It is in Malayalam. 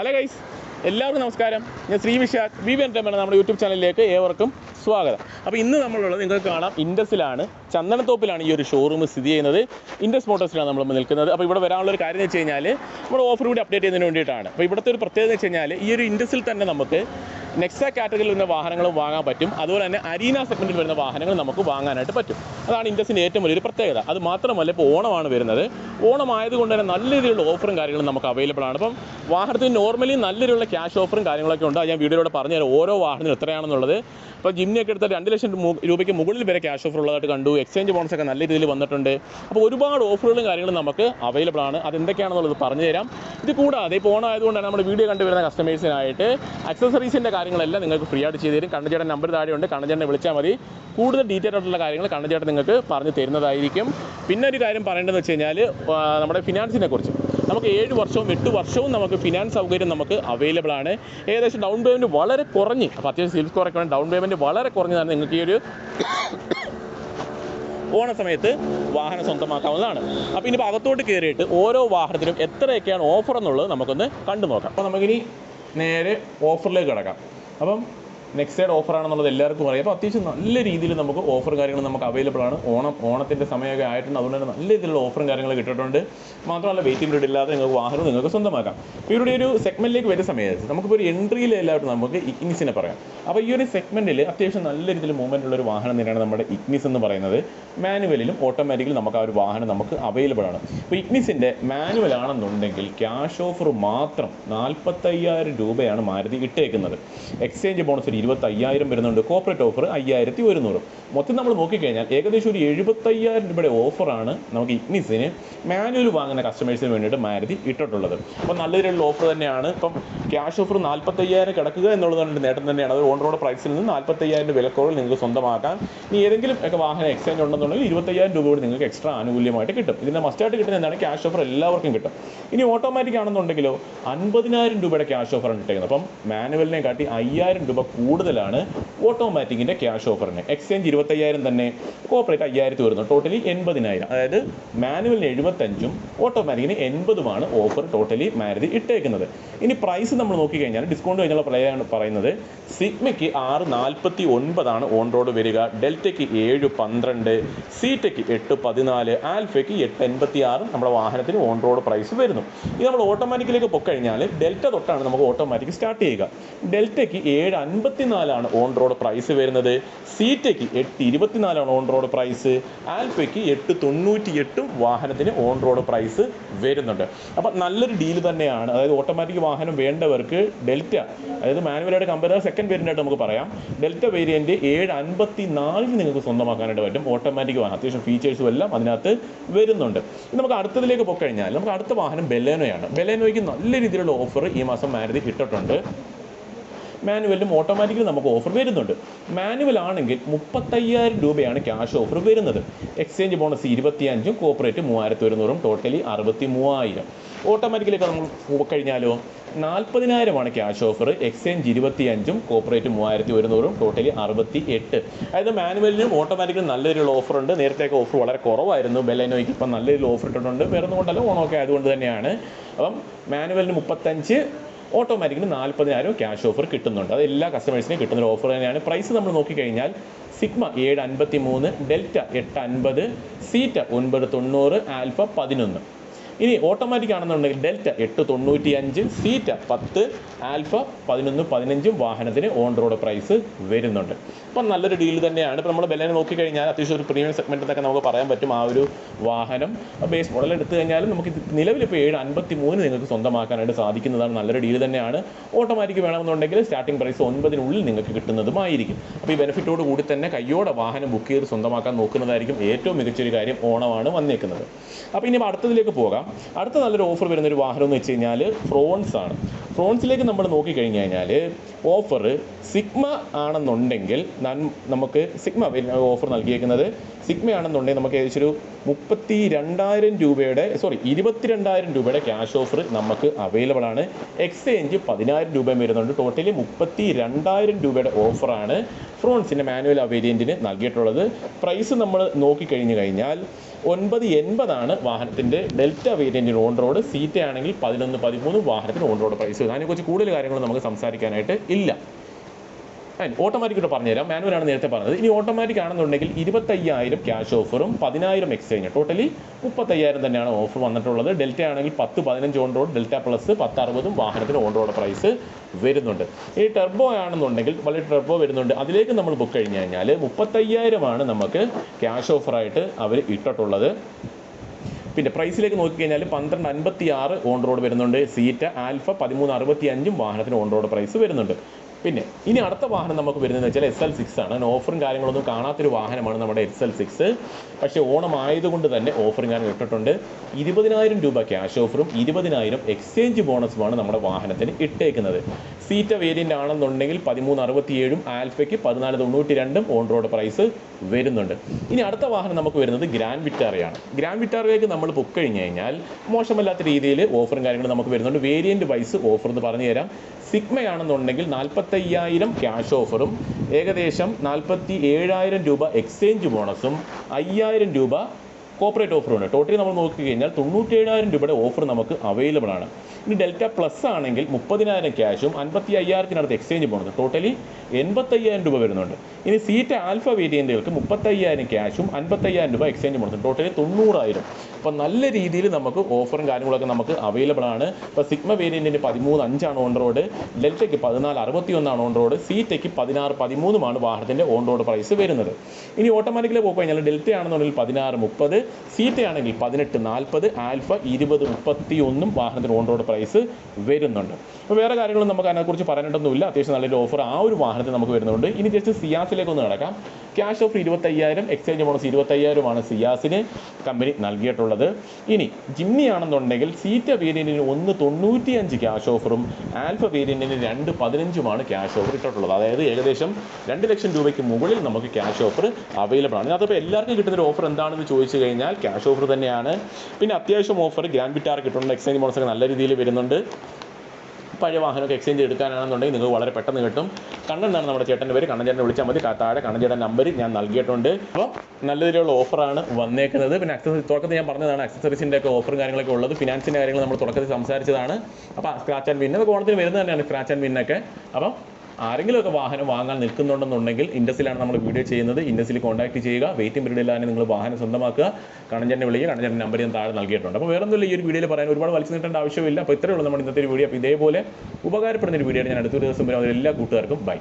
ഹലോ ഗൈസ് എല്ലാവർക്കും നമസ്കാരം. ഞാൻ ശ്രീ വിശാഖ് വി വി എന്റെ നമ്മുടെ യൂട്യൂബ് ചാനലിലേക്ക് ഏവർക്കും സ്വാഗതം. അപ്പോൾ ഇന്ന് നമ്മളുള്ളത് നിങ്ങൾക്ക് കാണാം. ഇൻഡസിലാണ് ചന്ദനത്തോപ്പിലാണ് ഈ ഒരു ഷോറൂം സ്ഥിതി ചെയ്യുന്നത്. ഇൻഡസ് മോട്ടോഴ്സിലാണ് നമ്മൾ നിൽക്കുന്നത്. അപ്പോൾ ഇവിടെ വരാനുള്ള ഒരു കാര്യം എന്ന് വെച്ച് കഴിഞ്ഞാൽ നമ്മുടെ ഓഫർ കൂടി അപ്ഡേറ്റ് ചെയ്യുന്നതിന് വേണ്ടിയിട്ടാണ്. അപ്പോൾ ഇവിടുത്തെ ഒരു പ്രത്യേകത എന്ന് വെച്ച് കഴിഞ്ഞാൽ ഈ ഒരു ഇൻഡസിൽ തന്നെ നമുക്ക് നെക്സ കാറ്റഗറിയിൽ വരുന്ന വാഹനങ്ങളും വാങ്ങാൻ പറ്റും. അതുപോലെ തന്നെ അരീന സെഗ്മെന്റിൽ വരുന്ന വാഹനങ്ങൾ നമുക്ക് വാങ്ങാനായിട്ട് പറ്റും. അതാണ് ഇൻഡസിന്റെ ഏറ്റവും വലിയൊരു പ്രത്യേകത. അത് മാത്രമല്ല ഇപ്പോൾ ഓണമാണ് വരുന്നത്. ഓണം ആയതുകൊണ്ട് തന്നെ നല്ല രീതിയിലുള്ള ഓഫറും കാര്യങ്ങളും നമുക്ക് അവൈലബിൾ ആണ്. അപ്പം വാഹനത്തിന് നോർമലി നല്ല രീതിയിലുള്ള ക്യാഷ് ഓഫറും കാര്യങ്ങളൊക്കെ ഉണ്ട്. ഞാൻ വീഡിയോയിലൂടെ പറഞ്ഞുതരാം. ഓരോ വാഹനത്തിനും എത്രയാണെന്നുള്ളത്. ഇപ്പോൾ ജിമ്മിയൊക്കെ എടുത്താൽ രണ്ട് ലക്ഷം രൂപയ്ക്ക് മുകളിൽ വരെ ക്യാഷ് ഓഫർ ഉള്ളതായിട്ട് കണ്ടു. എക്സ്ചേഞ്ച് ബോണസ് ഒക്കെ നല്ല രീതിയിൽ വന്നിട്ടുണ്ട്. അപ്പോൾ ഒരുപാട് ഓഫറുകളും കാര്യങ്ങളും നമുക്ക് അവൈലബിൾ ആണ്. അതെന്തൊക്കെയാണെന്നുള്ളത് പറഞ്ഞു തരാം. ഇത് കൂടാതെ ഇപ്പോൾ ഓൺ ആയതുകൊണ്ട് തന്നെ നമ്മുടെ വീഡിയോ കണ്ടുവരുന്ന കസ്റ്റമേഴ്സിനായിട്ട് അക്സസറീസിന്റെ കാര്യങ്ങളെല്ലാം നിങ്ങൾക്ക് ഫ്രീ ആയിട്ട് ചെയ്ത് തരും. കണ്ണുചേട്ടൻ നമ്പർ താഴെയുണ്ട് കണ്ണുചേട്ടനെ വിളിച്ചാൽ മതി. കൂടുതൽ ഡീറ്റെയിൽ ആയിട്ടുള്ള കാര്യങ്ങൾ കണ്ണുചേട്ടൻ നിങ്ങൾക്ക് പറഞ്ഞു തരുന്നതായിരിക്കും. പിന്നെ ഒരു കാര്യം പറയേണ്ടതെന്ന് വെച്ച് കഴിഞ്ഞാൽ നമ്മുടെ ഫിനാൻസിനെ കുറിച്ച്. നമുക്ക് ഏഴ് വർഷവും എട്ട് വർഷവും നമുക്ക് ഫിനാൻസ് സൗകര്യം നമുക്ക് അവൈലബിൾ ആണ്. ഏകദേശം ഡൗൺ പേയ്മെന്റ് വളരെ കുറഞ്ഞ്. അപ്പോൾ അത്യാവശ്യം സിവിൽ സ്കോർ ഒക്കെ ഡൗൺ പേയ്മെന്റ് വളരെ കുറഞ്ഞതാണ് നിങ്ങൾക്ക് ഈ ഒരു ഓണ സമയത്ത് വാഹനം സ്വന്തമാക്കാവുന്നതാണ്. അപ്പോൾ ഇനി അകത്തോട്ട് കയറിയിട്ട് ഓരോ വാഹനത്തിനും എത്രയൊക്കെയാണ് ഓഫർ എന്നുള്ളത് നമുക്കൊന്ന് കണ്ടു നോക്കാം അപ്പോൾ നമുക്കിനി നേരെ ഓഫറിലേക്ക് കിടക്കാം. അപ്പം നെക്സ്റ്റ് സൈഡ് ഓഫർ ആണെന്നുള്ളത് എല്ലാവർക്കും അറിയാം. അപ്പോൾ അത്യാവശ്യം നല്ല രീതിയിൽ നമുക്ക് ഓഫർ കാര്യങ്ങൾ നമുക്ക് അവൈലബിൾ ആണ്. ഓണം ഓണത്തിന്റെ സമയമൊക്കെ ആയിട്ടുണ്ട്. അതുകൊണ്ട് തന്നെ നല്ല രീതിയിലുള്ള ഓഫറും കാര്യങ്ങൾ കിട്ടിയിട്ടുണ്ട്. മാത്രമല്ല വെയിറ്റിംഗ് പീരീഡ് ഇല്ലാതെ നിങ്ങൾക്ക് വാഹനം നിങ്ങൾക്ക് സ്വന്തമാക്കാം. ഇവിടെ ഒരു സെഗ്മെന്റിലേക്ക് വരുന്ന സമയത്ത് നമുക്കിപ്പോൾ ഒരു എൻട്രിയിൽ എല്ലാവരും നമുക്ക് ഇഗ്നിസിനെ പറയാം. അപ്പോൾ ഈ ഒരു സെഗ്മെന്റിൽ അത്യാവശ്യം നല്ല രീതിയിൽ മൂവ്മെന്റ് ഉള്ള ഒരു വാഹനം തന്നെയാണ് നമ്മുടെ ഇഗ്നിസ് എന്ന് പറയുന്നത്. മാനുവലിലും ഓട്ടോമാറ്റിക്കലും നമുക്ക് ആ ഒരു വാഹനം നമുക്ക് അവൈലബിൾ ആണ്. ഇപ്പോൾ ഇഗ്നിസിന്റെ മാനുവൽ ആണെന്നുണ്ടെങ്കിൽ ക്യാഷ് ഓഫർ മാത്രം നാൽപ്പത്തയ്യായിരം രൂപയാണ് മാരുതി ഇട്ടേക്കുന്നത്. എക്സ്ചേഞ്ച് ബോണസ് ഒരു ഇരുപത്തയ്യായിരം വരുന്നുണ്ട്. കോർപ്പറേറ്റ് ഓഫർ അയ്യായിരത്തി ഒരുന്നൂറ് മൊത്തം നമ്മൾ നോക്കിക്കഴിഞ്ഞാൽ ഏകദേശം ഒരു എഴുപത്തയ്യായിരം രൂപയുടെ ഓഫറാണ് നമുക്ക് ഇഗ്നിസിന് മാനുവൽ വാങ്ങുന്ന കസ്റ്റമേഴ്സിന് വേണ്ടിയിട്ട് മാരുതി ഇട്ടിട്ടുള്ളത്. അപ്പോൾ നല്ല രീതിയിലുള്ള ഓഫർ തന്നെയാണ്. ഇപ്പം ക്യാഷ് ഓഫർ നാൽപ്പത്തയ്യായിരം കിടക്കുക എന്നുള്ളതാണ് നേട്ടം തന്നെയാണ്. അത് ഓൺ റോഡ് പ്രൈസിൽ നിന്ന് നാൽപ്പത്തയ്യായിരം വിലക്കുറവിൽ നിങ്ങൾക്ക് സ്വന്തമാക്കാം. ഇനി ഏതെങ്കിലും ഒക്കെ വാഹനം എക്സ്ചേഞ്ച് ഉണ്ടെന്നുണ്ടെങ്കിൽ ഇരുപത്തയ്യായിരം രൂപ കൂടി നിങ്ങൾക്ക് എക്സ്ട്രാ ആനുകൂല്യമായിട്ട് കിട്ടും. ഇതിന്റെ മസ്റ്റായിട്ട് കിട്ടുന്ന എന്താണ്? ക്യാഷ് ഓഫർ എല്ലാവർക്കും കിട്ടും. ഇനി ഓട്ടോമാറ്റിക് ആണെന്നുണ്ടെങ്കിലോ അൻപതിനായിരം രൂപയുടെ ക്യാഷ് ഓഫറാണ് ഇട്ടേക്കുന്നത്. അപ്പം മാനുവലിനെ കാട്ടി അയ്യായിരം രൂപ കൂടുതലാണ് ഓട്ടോമാറ്റിക്കിന്റെ ക്യാഷ് ഓഫറിന് എക്സ്ചേഞ്ച് ഇരുപത്തയ്യായിരം തന്നെ കോപ്പറേറ്റ് അയ്യായിരത്തി വരുന്നു. ടോട്ടലി എൺപതിനായിരം. അതായത് മാനുവലിന് എഴുപത്തഞ്ചും ഓട്ടോമാറ്റിക്കിന് എൺപതുമാണ് ഓഫർ ടോട്ടലി മാരുതി ഇട്ടേക്കുന്നത്. ഇനി പ്രൈസ് നമ്മൾ നോക്കിക്കഴിഞ്ഞാൽ ഡിസ്കൗണ്ട് കഴിഞ്ഞുള്ള പ്രയാണ് പറയുന്നത്. സിഗ്മയ്ക്ക് ആറ് നാൽപ്പത്തി ഒൻപതാണ് ഓൺ റോഡ് വരിക. ഡെൽറ്റയ്ക്ക് ഏഴ് പന്ത്രണ്ട് സീറ്റയ്ക്ക് എട്ട് പതിനാല് ആൽഫയ്ക്ക് എട്ട് എൺപത്തി ആറ് നമ്മുടെ വാഹനത്തിന് ഓൺ റോഡ് പ്രൈസ് വരുന്നു. ഇത് നമ്മൾ ഓട്ടോമാറ്റിക്കിലേക്ക് പൊക്കഴിഞ്ഞാൽ ഡെൽറ്റ തൊട്ടാണ് നമുക്ക് ഓട്ടോമാറ്റിക് സ്റ്റാർട്ട് ചെയ്യുക. ഡെൽറ്റയ്ക്ക് ഏഴ് അൻപത്തിനാലാണ് ഓൺ റോഡ് പ്രൈസ് വരുന്നത്. സീറ്റയ്ക്ക് എട്ട് ഇരുപത്തിനാലാണ് ഓൺ റോഡ് പ്രൈസ് ആൽപയ്ക്ക് എട്ട് തൊണ്ണൂറ്റി എട്ടും വാഹനത്തിന് ഓൺ റോഡ് പ്രൈസ് വരുന്നുണ്ട്. അപ്പം നല്ലൊരു ഡീൽ തന്നെയാണ്. അതായത് ഓട്ടോമാറ്റിക് വാഹനം വേണ്ടവർക്ക് ഡെൽറ്റ അതായത് മാനുവലായിട്ട് കമ്പയർ സെക്കൻഡ് വേരിയന്റ് നമുക്ക് പറയാം. ഡെൽറ്റ വേരിയന്റ് ഏഴ് അൻപത്തി നാലിന് നിങ്ങൾക്ക് സ്വന്തമാക്കാനായിട്ട് പറ്റും. ഓട്ടോമാറ്റിക് വാഹനം. അത്യാവശ്യം ഫീച്ചേഴ്സും എല്ലാം അതിനകത്ത് വരുന്നുണ്ട്. നമുക്ക് അടുത്തതിലേക്ക് പോയി കഴിഞ്ഞാൽ നമുക്ക് അടുത്ത വാഹനം ബെലേനോയാണ്. ബെലേനോയ്ക്ക് നല്ല രീതിയിലുള്ള ഓഫർ ഈ മാസം മാരുതി ഇട്ടിട്ടുണ്ട് മാനുവലിലും ഓട്ടോമാറ്റിക്കലി നമുക്ക് ഓഫർ വരുന്നുണ്ട്. മാനുവൽ ആണെങ്കിൽ മുപ്പത്തയ്യായിരം രൂപയാണ് ക്യാഷ് ഓഫർ വരുന്നത്. എക്സ്ചേഞ്ച് ബോണസ് ഇരുപത്തിയഞ്ചും കോപ്പറേറ്റ് മൂവായിരത്തി ഒരുന്നൂറും ടോട്ടലി അറുപത്തി മൂവായിരം ഓട്ടോമാറ്റിക്കലൊക്കെ നമ്മൾ കഴിഞ്ഞാലോ? നാൽപ്പതിനായിരമാണ് ക്യാഷ് ഓഫർ എക്സ്ചേഞ്ച് ഇരുപത്തിയഞ്ചും കോപ്പറേറ്റ് മൂവായിരത്തി ഒരുന്നൂറും ടോട്ടലി അറുപത്തി എട്ട് അതായത് മാനുവലിനും ഓട്ടോമാറ്റിക്കലും നല്ല രീതിയിലുള്ള ഓഫർ ഉണ്ട്. നേരത്തെയൊക്കെ ഓഫർ വളരെ കുറവായിരുന്നു. ബെലൈനോയ്ക്ക് ഇപ്പം നല്ലൊരു ഓഫർ ഇട്ടിട്ടുണ്ട്. വേറെ ഒന്നും ഓണമൊക്കെ ആയതുകൊണ്ട് തന്നെയാണ്. അപ്പം മാനുവലിന് മുപ്പത്തഞ്ച് ഓട്ടോമാറ്റിക്കിന് നാൽപ്പതിനായിരം ക്യാഷ് ഓഫർ കിട്ടുന്നുണ്ട്. അത് എല്ലാ കസ്റ്റമേഴ്സിനും കിട്ടുന്ന ഓഫർ തന്നെയാണ്. പ്രൈസ് നമ്മൾ നോക്കിക്കഴിഞ്ഞാൽ സിഗ്മ ഏഴ് അൻപത്തി മൂന്ന് ഡെൽറ്റ എട്ട് അൻപത് സീറ്റ ഒൻപത് തൊണ്ണൂറ് ആൽഫ പതിനൊന്ന്. ഇനി ഓട്ടോമാറ്റിക് ആണെന്നുണ്ടെങ്കിൽ ഡെൽറ്റ എട്ട് തൊണ്ണൂറ്റി അഞ്ച് സീറ്റ പത്ത് ആൽഫ പതിനൊന്ന് പതിനഞ്ചും വാഹനത്തിന് ഓൺ റോഡ് പ്രൈസ് വരുന്നുണ്ട്. അപ്പം നല്ലൊരു ഡീൽ തന്നെയാണ്. ഇപ്പം നമ്മൾ വില നോക്കിക്കഴിഞ്ഞാൽ അത്യാവശ്യം ഒരു പ്രീമിയം സെഗ്മെന്റിൽ നമുക്ക് പറയാൻ പറ്റും ആ ഒരു വാഹനം. ബേസ് മോഡൽ എടുത്തു കഴിഞ്ഞാൽ നമുക്ക് നിലവിൽ ഇപ്പോൾ ഏഴ് അൻപത്തി മൂന്ന് നിങ്ങൾക്ക് സ്വന്തമാക്കാനായിട്ട് സാധിക്കുന്നതാണ്. നല്ലൊരു ഡീൽ തന്നെയാണ്. ഓട്ടോമാറ്റിക് വേണമെന്നുണ്ടെങ്കിൽ സ്റ്റാർട്ടിംഗ് പ്രൈസ് ഒൻപതിനുള്ളിൽ നിങ്ങൾക്ക് കിട്ടുന്നതുമായിരിക്കും. അപ്പോൾ ഈ ബെനിഫിറ്റോട് കൂടി തന്നെ കയ്യോടെ വാഹനം ബുക്ക് ചെയ്ത് സ്വന്തമാക്കാൻ നോക്കുന്നതായിരിക്കും ഏറ്റവും മികച്ചൊരു കാര്യം ഓണമാണ് വന്നേക്കുന്നത്. അപ്പോൾ ഇനി അടുത്തതിലേക്ക് പോകാം. അടുത്ത നല്ലൊരു ഓഫർ വരുന്ന ഒരു വാഹനം എന്ന് വെച്ച് കഴിഞ്ഞാൽ ഫ്രോൺസ് ആണ്. ഫ്രോൺസിലേക്ക് നമ്മൾ നോക്കിക്കഴിഞ്ഞ് കഴിഞ്ഞാൽ ഓഫർ സിഗ്മ ആണെന്നുണ്ടെങ്കിൽ നമുക്ക് സിഗ്മ ഓഫർ നൽകിയേക്കുന്നത് സിഗ്മ ആണെന്നുണ്ടെങ്കിൽ നമുക്ക് ഏകദേശം ഒരു മുപ്പത്തി രണ്ടായിരം രൂപയുടെ സോറി ഇരുപത്തിരണ്ടായിരം രൂപയുടെ ക്യാഷ് ഓഫർ നമുക്ക് അവൈലബിൾ ആണ്. എക്സ്ചേഞ്ച് പതിനായിരം രൂപ വരുന്നുണ്ട്. ടോട്ടലി മുപ്പത്തി രണ്ടായിരം രൂപയുടെ ഓഫറാണ് ഫ്രോൺസിന്റെ മാനുവൽ അവേലിയന്റിന് നൽകിയിട്ടുള്ളത്. പ്രൈസ് നമ്മൾ നോക്കിക്കഴിഞ്ഞ് കഴിഞ്ഞാൽ ഒൻപത് എൺപതാണ് വാഹനത്തിന്റെ ഡെൽറ്റ വേരിയന്റിന് ഓൺ റോഡ്. സീറ്റ ആണെങ്കിൽ പതിനൊന്ന് പതിമൂന്ന് വാഹനത്തിന് ഓൺ റോഡ് പ്രൈസ്. അതിനെക്കുറിച്ച് കൂടുതൽ കാര്യങ്ങൾ നമുക്ക് സംസാരിക്കാനായിട്ട് ഇല്ല. ഓട്ടോമാറ്റിക് ഇവിടെ പറഞ്ഞുതരാം. മാനുവൽ ആണ് നേരത്തെ പറഞ്ഞത്. ഇനി ഓട്ടോമാറ്റിക് ആണെന്നുണ്ടെങ്കിൽ ഇരുപത്തയ്യായിരം ക്യാഷ് ഓഫറും പതിനായിരം എക്സ്ചേഞ്ച് ടോട്ടലി മുപ്പത്തയ്യായിരം തന്നെയാണ് ഓഫർ വന്നിട്ടുള്ളത്. ഡെൽറ്റ ആണെങ്കിൽ പത്ത് പതിനഞ്ച് ഓൺ റോഡ് ഡെൽറ്റ പ്ലസ് പത്ത് അറുപതും വാഹനത്തിന് ഓൺ റോഡ് പ്രൈസ് വരുന്നുണ്ട്. ഈ ടെർബോ ആണെന്നുണ്ടെങ്കിൽ വലിയ ടെർബോ വരുന്നുണ്ട്. അതിലേക്ക് നമ്മൾ ബുക്ക് കഴിഞ്ഞ് കഴിഞ്ഞാൽ മുപ്പത്തയ്യായിരമാണ് നമുക്ക് ക്യാഷ് ഓഫറായിട്ട് അവർ ഇട്ടിട്ടുള്ളത്. പിന്നെ പ്രൈസിലേക്ക് നോക്കിക്കഴിഞ്ഞാൽ പന്ത്രണ്ട് അൻപത്തി ആറ് ഓൺ റോഡ് വരുന്നുണ്ട്. സീറ്റ ആൽഫ പതിമൂന്ന് അറുപത്തി അഞ്ചും വാഹനത്തിന് ഓൺ റോഡ് പ്രൈസ് വരുന്നുണ്ട്. പിന്നെ ഇനി അടുത്ത വാഹനം നമുക്ക് വരുന്നത് വെച്ചാൽ എസ് എൽ സിക്സ് ആണ്. ഓഫറും കാര്യങ്ങളൊന്നും കാണാത്തൊരു വാഹനമാണ് നമ്മുടെ എസ് എൽ സിക്സ് പക്ഷേ ഓണം ആയതുകൊണ്ട് തന്നെ ഓഫറും കാര്യങ്ങൾ ഇട്ടിട്ടുണ്ട്. ഇരുപതിനായിരം രൂപ ക്യാഷ് ഓഫറും ഇരുപതിനായിരം എക്സ്ചേഞ്ച് ബോണസുമാണ് നമ്മുടെ വാഹനത്തിന് ഇട്ടേക്കുന്നത്. സീറ്റ വേരിയന്റ് ആണെന്നുണ്ടെങ്കിൽ പതിമൂന്ന് അറുപത്തിയേഴും ആൽഫയ്ക്ക് പതിനാല് തൊണ്ണൂറ്റി രണ്ടും ഓൺ റോഡ് പ്രൈസ് വരുന്നുണ്ട്. ഇനി അടുത്ത വാഹനം നമുക്ക് വരുന്നത് ഗ്രാൻഡ് വിറ്റാറയാണ് ഗ്രാൻഡ് വിറ്റാറയ്ക്ക് നമ്മൾ ബുക്ക് കഴിഞ്ഞ് കഴിഞ്ഞാൽ മോശമല്ലാത്ത രീതിയിൽ ഓഫറും കാര്യങ്ങളും നമുക്ക് വരുന്നുണ്ട്. വേരിയന്റ് വൈസ് ഓഫർ എന്ന് പറഞ്ഞു തരാം സിഗ്മയാണെന്നുണ്ടെങ്കിൽ നാൽപ്പത്തയ്യായിരം ക്യാഷ് ഓഫറും ഏകദേശം നാൽപ്പത്തി ഏഴായിരം രൂപ എക്സ്ചേഞ്ച് ബോണസും അയ്യായിരം രൂപ കോപ്പറേറ്റ് ഓഫറുണ്ട് ടോട്ടലി നമ്മൾ നോക്കി കഴിഞ്ഞാൽ തൊണ്ണൂറ്റേഴായിരം രൂപയുടെ ഓഫർ നമുക്ക് അവൈലബിൾ ആണ്. ഇനി ഡെൽറ്റ പ്ലസ് ആണെങ്കിൽ മുപ്പതിനായിരം ക്യാഷും അൻപത്തി അയ്യായിരത്തിനടുത്ത് എക്സ്ചേഞ്ച് പോകുന്നത് ടോട്ടലി എൺപത്തയ്യായിരം രൂപ വരുന്നുണ്ട്. ഇനി സീറ്റ് ആൽഫ വേരിയന്റുകൾക്ക് മുപ്പത്തയ്യായിരം ക്യാഷും അൻപത്തയ്യായിരം രൂപ എക്സ്ചേഞ്ച് ബോണസ് ടോട്ടലി തൊണ്ണൂറായിരം. അപ്പോൾ നല്ല രീതിയിൽ നമുക്ക് ഓഫറും കാര്യങ്ങളൊക്കെ നമുക്ക് അവൈലബിൾ ആണ്. ഇപ്പോൾ സിഗ്മ വേരിയന്റിന് പതിമൂന്ന് അഞ്ചാണ് ഓൺ റോഡ് ഡെൽറ്റയ്ക്ക് പതിനാല് അറുപത്തി ഒന്നാണ് ഓൺ റോഡ് സീറ്റയ്ക്ക് പതിനാറ് പതിമൂന്നുമാണ് വാഹനത്തിന്റെ ഓൺ റോഡ് പ്രൈസ് വരുന്നത്. ഇനി ഓട്ടോമാറ്റിക്കലി പോയി കഴിഞ്ഞാൽ ഡെൽറ്റ ആണെന്നുണ്ടെങ്കിൽ പതിനാറ് മുപ്പത് സീറ്റ ആണെങ്കിൽ പതിനെട്ട് നാൽപ്പത് ആൽഫ ഇരുപത് മുപ്പത്തി ഒന്നും വാഹനത്തിന് ഓൺ റോഡ് പ്രൈസ് വരുന്നുണ്ട്. അപ്പോൾ വേറെ കാര്യങ്ങളും നമുക്ക് അതിനെക്കുറിച്ച് പറയേണ്ടതൊന്നുമില്ല അത്യാവശ്യം നല്ലൊരു ഓഫർ ആ ഒരു വാഹനത്തിൽ നമുക്ക് വരുന്നുണ്ട്. ഇനി ജസ്റ്റ് സിയാസിലേക്ക് ഒന്ന് കിടക്കാം. ക്യാഷ് ഓഫർ ഇരുപത്തയ്യായിരം എക്സ്ചേഞ്ച് ബോണസ് ഇരുപത്തയ്യായിരമാണ് സിയാസിന് കമ്പനി നൽകിയിട്ടുള്ളത്. ഇനി ജിമ്മി ആണെന്നുണ്ടെങ്കിൽ സീറ്റ വേരിയന്റിന് ഒന്ന് തൊണ്ണൂറ്റിയഞ്ച് ക്യാഷ് ഓഫറും ആൽഫ വേരിയന്റിന് രണ്ട് പതിനഞ്ചുമാണ് ക്യാഷ് ഓഫർ ഇട്ടിട്ടുള്ളത്. അതായത് ഏകദേശം രണ്ട് ലക്ഷം രൂപയ്ക്ക് മുകളിൽ നമുക്ക് ക്യാഷ് ഓഫർ അവൈലബിൾ ആണ്. അതിപ്പോൾ എല്ലാവർക്കും കിട്ടുന്ന ഒരു ഓഫർ എന്താണെന്ന് ചോദിച്ചു കഴിഞ്ഞാൽ ക്യാഷ് ഓഫർ തന്നെയാണ്. പിന്നെ അത്യാവശ്യം ഓഫർ ഗ്രാൻഡ് വിറ്റാർ കിട്ടുന്നുണ്ട്. എക്സ്ചേഞ്ച് ബോണസ് ഒക്കെ നല്ല രീതിയിൽ വരുന്നുണ്ട്. പഴയ വാഹനമൊക്കെ എക്സ്ചേഞ്ച് എടുക്കാനാണെന്നുണ്ടെങ്കിൽ നിങ്ങൾക്ക് വളരെ പെട്ടെന്ന് കിട്ടും. കണ്ണൻ എന്നാണ് നമ്മുടെ ചേട്ടന്റെ പേര്. കണ്ണൻ ചേട്ടനെ വിളിച്ചാൽ മതി. താഴെ കണ്ണൻ ചേട്ടൻ നമ്പർ ഞാൻ നൽകിയിട്ടുണ്ട്. അപ്പോൾ നല്ല രീതിയിലുള്ള ഓഫറാണ് വന്നേക്കുന്നത്. പിന്നെ അക്സസറി തുടക്കത്തിൽ ഞാൻ പറഞ്ഞതാണ് അക്സസറീസിന്റെ ഒക്കെ ഓഫറും കാര്യങ്ങളൊക്കെ ഉള്ളത്. ഫിനാൻസിന്റെ കാര്യങ്ങൾ നമ്മൾ തുടക്കത്തിൽ സംസാരിച്ചതാണ്. അപ്പോൾ സ്ക്രാച്ച് ആൻഡ് വിൻ അത് ഓണത്തിന് വരുന്നത് തന്നെയാണ് സ്ക്രാച്ച് ആൻഡ് വിന്നൊക്കെ അപ്പം ആരെങ്കിലുമൊക്കെ വാഹനം വാങ്ങാൻ നിൽക്കുന്നുണ്ടെന്നുണ്ടെങ്കിൽ ഇൻഡസിലാണ് നമ്മൾ വീഡിയോ ചെയ്യുന്നത്. ഇൻഡസിൽ കോൺടാക്ട് ചെയ്യുക. വെയിറ്റിംഗ് പീരീഡിലാണ് നിങ്ങൾ വാഹനം സ്വന്തമാക്കുക. കണഞ്ചേട്ടനെ വിളിക്കുക. കണഞ്ചേട്ടൻ നമ്പർ ഞാൻ താഴെ നൽകിയിട്ടുണ്ട്. അപ്പോൾ വേറെ ഒന്നുമില്ല ഈ ഒരു വീഡിയോയിൽ പറയാൻ ഒരുപാട് വലിച്ചു നീട്ടേണ്ട ആവശ്യമില്ല. അപ്പോൾ ഇത്രയേ ഉള്ളൂ നമ്മുടെ ഇന്നത്തെ ഒരു വീഡിയോ. അപ്പോൾ ഇതേപോലെ ഉപകാരപ്പെടുന്ന ഒരു വീഡിയോ ഞാൻ അടുത്തൊരു ദിവസം വരെ. എല്ലാ കൂട്ടുകാർക്കും ബൈ